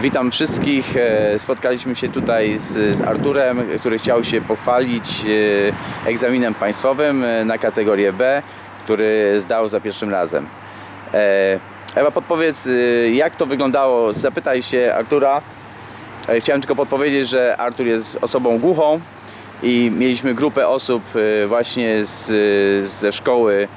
Witam wszystkich. E, Spotkaliśmy się tutaj z, z Arturem, który chciał się pochwalić e, egzaminem państwowym e, na kategorię B, który zdał za pierwszym razem. Ewa, podpowiedz, jak to wyglądało? Zapytaj się Artura. Chciałem tylko podpowiedzieć, że Artur jest osobą głuchą i mieliśmy grupę osób właśnie z, ze szkoły,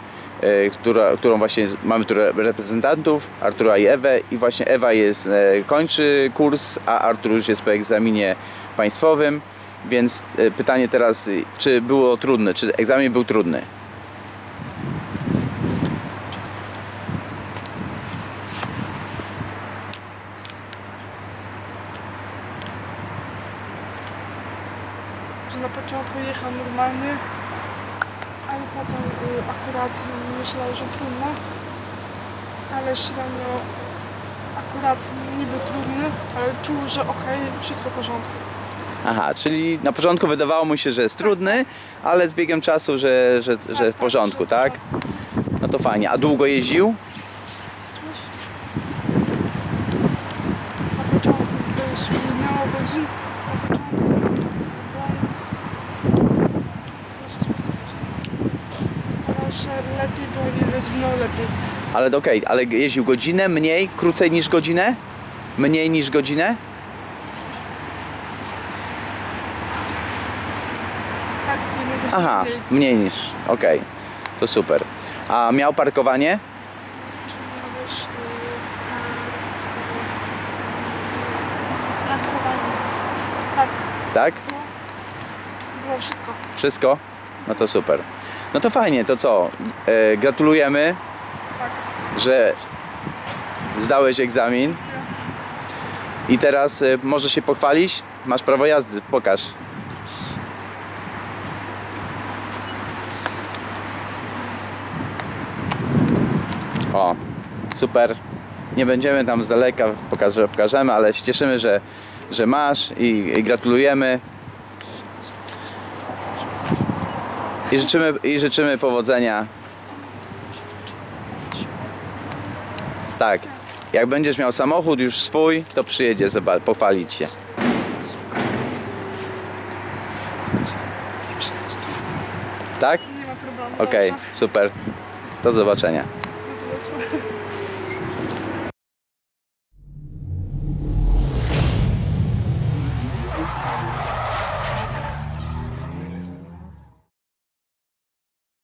która, którą właśnie mamy tu re- reprezentantów, Artura i Ewę i właśnie Ewa jest, e, kończy kurs, a Artur już jest po egzaminie państwowym, więc e, pytanie teraz, e, czy było trudne, czy egzamin był trudny? że na początku jechał normalnie, ale potem y, akurat myślał, że trudno, ale średnio akurat nie był trudny, ale czuł, że okej, wszystko w porządku. Aha, czyli na początku wydawało mu się, że jest trudny, ale z biegiem czasu, że, że, że w tak, porządku, tak? No to fajnie. A długo jeździł? Na początku też minęło godzin, na początku, więc starał się lepiej, bo nie rozwinął lepiej. Ale okej, ale jeździł godzinę, mniej, krócej niż godzinę? Mniej niż godzinę? Tak, godzinę Aha, mniej. mniej niż, okej, to super. A miał parkowanie? Miałeś, y, a, traktowanie. Tak, Tak? było, było wszystko. Wszystko? No to super. No to fajnie, to co? E, gratulujemy, Tak. że zdałeś egzamin. I teraz e, możesz się pochwalić? Masz prawo jazdy, pokaż. O, super. Nie będziemy tam z daleka pokaże, pokażemy, ale się cieszymy, że, że masz i, i gratulujemy. I życzymy, I życzymy powodzenia. Tak. Jak będziesz miał samochód już swój, to przyjedzie pochwalić się. Tak? Nie ma problemu. Okej, super. Do zobaczenia.